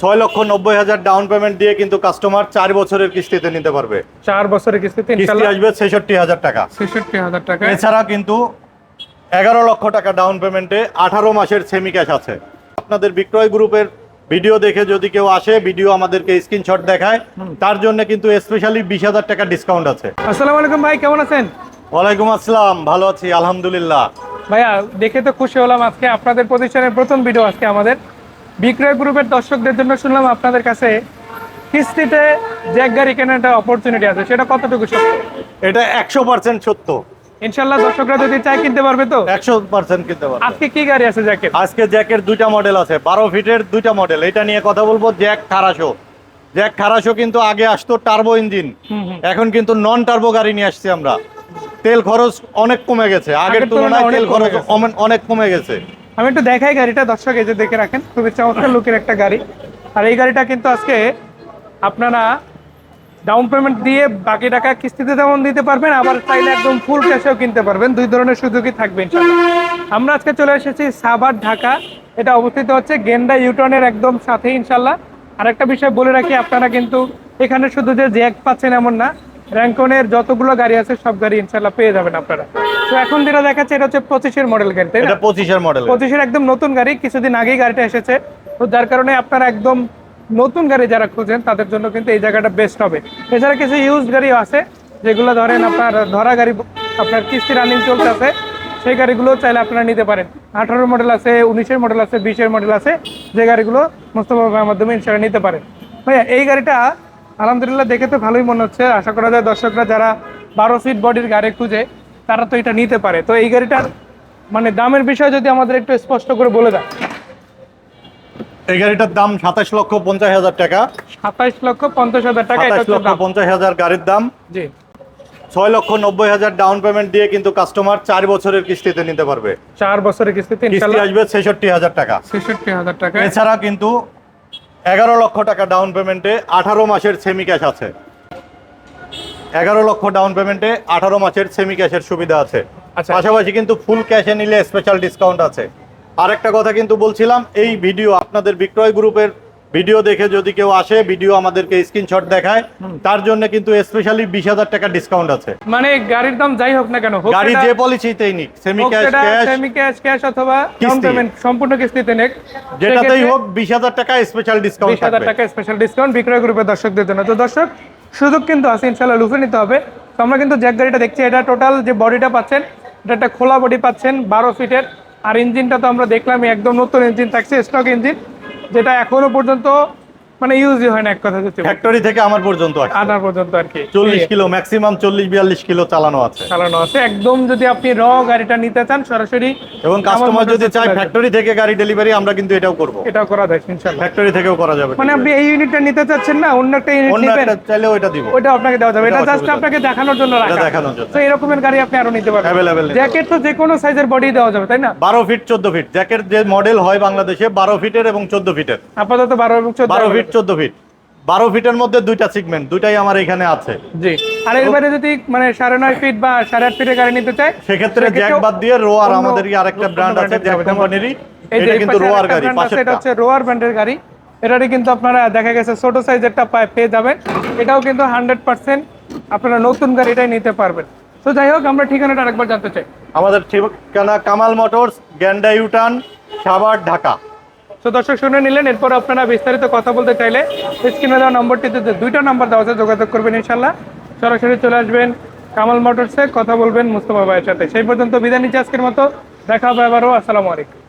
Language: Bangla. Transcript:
ছয় লক্ষ নব্বই হাজার ডাউন পেমেন্ট দিয়ে কিন্তু কাস্টমার চার বছরের কিস্তিতে নিতে পারবে। চার বছরের কিস্তিতে কিস্তি আসবে ছেষট্টি হাজার টাকা। ছেষট্টি হাজার টাকা। এছাড়া কিন্তু এগারো লক্ষ টাকা ডাউন পেমেন্টে আঠারো মাসের সেমি ক্যাশ আছে। আপনাদের বিক্রয় গ্রুপের ভিডিও দেখে যদি কেউ আসে ভিডিও আমাদেরকে স্ক্রিনশট দেখায় তার জন্য কিন্তু স্পেশালি বিশ হাজার টাকা ডিসকাউন্ট আছে। আসসালামু আলাইকুম ভাই কেমন আছেন? ওয়ালাইকুম আসসালাম ভালো আছি আলহামদুলিল্লাহ। ভাইয়া দেখে তো খুশি হলাম আজকে। আপনাদের প্রতিষ্ঠানের প্রথম ভিডিও আজকে আমাদের। বিক্রয় গ্রুপের দর্শকদের জন্য শুনলাম আপনাদের কাছে কিস্তিতে জ্যাক গাড়ি কেনার অপরচুনিটি আছে সেটা কতটুকু সত্য? এটা একশো পার্সেন্ট সত্য। ইনশাল্লাহ দর্শকরা যদি চাই কিনতে পারবে তো? একশো পার্সেন্ট কিনতে পারবে। আজকে কি গাড়ি আছে জ্যাকের? আজকে জ্যাকের দুইটা মডেল আছে বারো ফিটের দুইটা মডেল এটা নিয়ে কথা বলব জ্যাক খারাশো। জ্যাক খারাশো কিন্তু আগে আসতো টার্বো ইঞ্জিন এখন কিন্তু নন টার্বো গাড়ি নিয়ে আসছি আমরা। তেল খরচ অনেক কমে গেছে। আগের তুলনায় তেল খরচ। অনেক কমে গেছে। আমি একটু দেখাই গাড়িটা, দর্শক এই যে দেখে রাখেন, খুবই চমৎকার লুকের একটা গাড়ি। আর এই গাড়িটা কিন্তু আজকে আপনারা ডাউন পেমেন্ট দিয়ে বাকি টাকা কিস্তিতে যেমন দিতে পারবেন, আবার চাইলে একদম ফুল ক্যাশেও কিনতে পারবেন। দুই ধরনের সুযোগই থাকবে আমরা আজকে চলে এসেছি সাভার, ঢাকা। এটা অবস্থিত হচ্ছে গেন্ডা ইউটনের একদম সাথে ইনশাল্লাহ আর একটা বিষয় বলে রাখি, আপনারা কিন্তু এখানে শুধু যে জ্যাক পাচ্ছেন এমন না র্যাঙ্কনের যতগুলো গাড়ি আছে সব গাড়ি ইনশাল্লাহ পেয়ে যাবেন আপনারা। তো এখন যেটা দেখাচ্ছে এটা হচ্ছে পঁচিশের মডেল গাড়ি তাই না? পঁচিশের মডেল পঁচিশের একদম নতুন গাড়ি কিছুদিন আগেই গাড়িটা এসেছে। তো যার কারণে আপনারা একদম নতুন গাড়ি যারা খুঁজেন তাদের জন্য কিন্তু এই জায়গাটা বেস্ট হবে। এছাড়া কিছু ইউজ গাড়িও আছে যেগুলো ধরেন আপনার ধরা গাড়ি আপনার কিস্তি রানিং চলতেছে সেই গাড়িগুলো চাইলে আপনারা নিতে পারেন। আঠারো মডেল আছে উনিশের মডেল আছে বিশের মডেল আছে যে গাড়িগুলো মোস্তফা ভাইয়ের মাধ্যমে ইনশাল্লাহ নিতে পারেন। ভাইয়া এই গাড়িটা আলহামদুলিল্লাহ দেখে তো ভালোই মনে হচ্ছে। আশা করা যায় দর্শকরা যারা বারো সিট বডির গাড়ি খুঁজে তারা তো এটা নিতে পারে। তো এই গাড়িটার মানে দামের বিষয় যদি আমাদের একটু স্পষ্ট করে বলে দেয় এই গাড়িটার দাম সাতাশ লক্ষ পঞ্চাশ হাজার টাকা। সাতাইশ লক্ষ পঞ্চাশ হাজার টাকা সাতাশ লক্ষ পঞ্চাশ হাজার গাড়ির দাম। জি। ছয় লক্ষ নব্বই হাজার ডাউন পেমেন্ট দিয়ে কিন্তু কাস্টমার চার বছরের কিস্তিতে নিতে পারবে। চার বছরের কিস্তিতে কিস্তি আসবে ছেষট্টি হাজার টাকা। ছেষট্টি হাজার টাকা। এছাড়া কিন্তু এগারো লক্ষ টাকা ডাউন পেমেন্টে আঠারো মাসের সেমি ক্যাশ আছে। এগারো লক্ষ ডাউন পেমেন্টে আঠারো মাসের সেমি ক্যাশের সুবিধা আছে। আচ্ছা। পাশাপাশি কিন্তু ফুল ক্যাশে নিলে স্পেশাল ডিসকাউন্ট আছে। আরেকটা কথা কিন্তু বলছিলাম এই ভিডিও আপনাদের বিক্রয় গ্রুপের ভিডিও দেখে যদি কেউ আসে ভিডিও আমাদেরকে স্ক্রিনশট দেখায় তার জন্য কিন্তু স্পেশালি বিশ হাজার টাকা ডিসকাউন্ট আছে। মানে গাড়ির দাম যাই হোক না কেন গাড়ি যে পলিসিতেই নিক semi cash cash semi cash cash অথবা ডাউন পেমেন্ট সম্পূর্ণ কিস্তিতে নেক। যেটাতেই হোক বিশ হাজার টাকা স্পেশাল ডিসকাউন্ট বিশ হাজার টাকা স্পেশাল ডিসকাউন্ট বিক্রয় গ্রুপের দর্শকদের জন্য। তো দর্শক সুযোগ কিন্তু আছে ইনশাল্লাহ লুফে নিতে হবে। তো আমরা কিন্তু জ্যাক গাড়িটা দেখছি এটা টোটাল যে বডিটা পাচ্ছেন এটা একটা খোলা বডি পাচ্ছেন বারো ফিটের আর ইঞ্জিনটা তো আমরা দেখলামই একদম নতুন ইঞ্জিন থাকছে স্টক ইঞ্জিন যেটা এখনও পর্যন্ত মানে ইউজই হয় না এক কথা হচ্ছে ফ্যাক্টরি থেকে আমার পর্যন্ত আনার পর্যন্ত আর কি। চল্লিশ কিলো ম্যাক্সিমাম চল্লিশ বিয়াল্লিশ কিলো চালানো আছে। চালানো আছে। একদম যদি আপনি র গাড়িটা নিতে চান সরাসরি এবং কাস্টমার যদি চায় ফ্যাক্টরি থেকে গাড়ি ডেলিভারি আমরা কিন্তু এটাও করব। এটাও করা যায় ইনশাল্লাহ ফ্যাক্টরি থেকেও করা যাবে। মানে আপনি এই ইউনিটটা নিতে চাচ্ছেন না অন্য একটা ইউনিট অন্য নেবেন? এটা দিব। ওটা আপনাকে দেওয়া যাবে। এটা এটা জাস্ট আপনাকে দেখানোর জন্য রাখা। দেখানোর জন্য। তো এরকমের গাড়ি আপনি আরও নিতে পারবেন। Available জ্যাকেট তো যে কোনো সাইজের বডি দেওয়া যাবে তাই না? বারো ফিট চোদ্দ ফিট জ্যাকের যে মডেল হয় বাংলাদেশে বারো ফিটের এবং চোদ্দ ফিটের আপাতত বারো এবং চোদ্দ বারো ফিট চোদ্দ ফিট বারো ফিটের মধ্যে দুইটা সিগমেন্ট দুইটাই আমার এখানে আছে। জি। আর এবারে যদি মানে সাড়ে নয় ফিট বা সাড়ে আট ফিটের গাড়ি নিতে চায় সেক্ষেত্রে জ্যাক বাদ দিয়ে রোয়ার আমাদের আরেকটা ব্র্যান্ড আছে জ্যাক কোম্পানিরই এটা কিন্তু রোয়ার গাড়ি আছে, এটা হচ্ছে রোয়ার ব্র্যান্ডের গাড়ি। এটারই কিন্তু আপনারা দেখা গেছে ছোট সাইজেরটা পায়- পেয়ে যাবেন। এটাও কিন্তু হান্ড্রেড পার্সেন্ট আপনারা নতুন গাড়িটাই নিতে পারবেন। তো যাই হোক আমরা ঠিকানাটা আরেকবার জানতে চাই। আমাদের ঠিকানা Kamal Motors Genda U turn Savar Dhaka. তো দর্শক, শুনে নিলেন। এরপর আপনারা বিস্তারিত কথা বলতে চাইলে স্ক্রিনে দেওয়া নম্বরটিতে দুইটা নম্বর দেওয়া আছে, যোগাযোগ করবেন ইনশাল্লাহ সরাসরি চলে আসবেন কামাল মোটরসে, কথা বলবেন মুস্তফা ভাইয়ের সাথে। সেই পর্যন্ত বিদায় নিচ্ছি আজকের মতো। দেখা হবে আবারও। আসসালামু আলাইকুম।